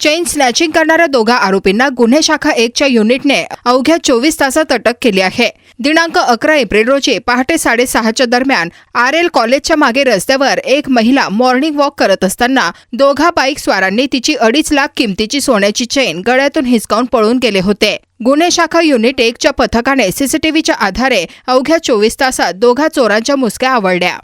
Chain snatching करणाऱ्या दोघा आरोपींना गुन्हे शाखा एकच्या युनिटने अवघ्या चोवीस तासात अटक केली आहे. दिनांक अकरा एप्रिल रोजी पहाटे साडेसहाच्या दरम्यान आर एल कॉलेजच्या मागे रस्त्यावर एक महिला मॉर्निंग वॉक करत असताना दोघा बाईक स्वारांनी तिची अडीच लाख किमतीची सोन्याची चेन गळ्यातून हिसकावून पळून गेले होते. गुन्हे शाखा युनिट एकच्या पथकाने सीसीटीव्हीच्या आधारे अवघ्या चोवीस तासात दोघा चोरांच्या मुसक्या आवडल्या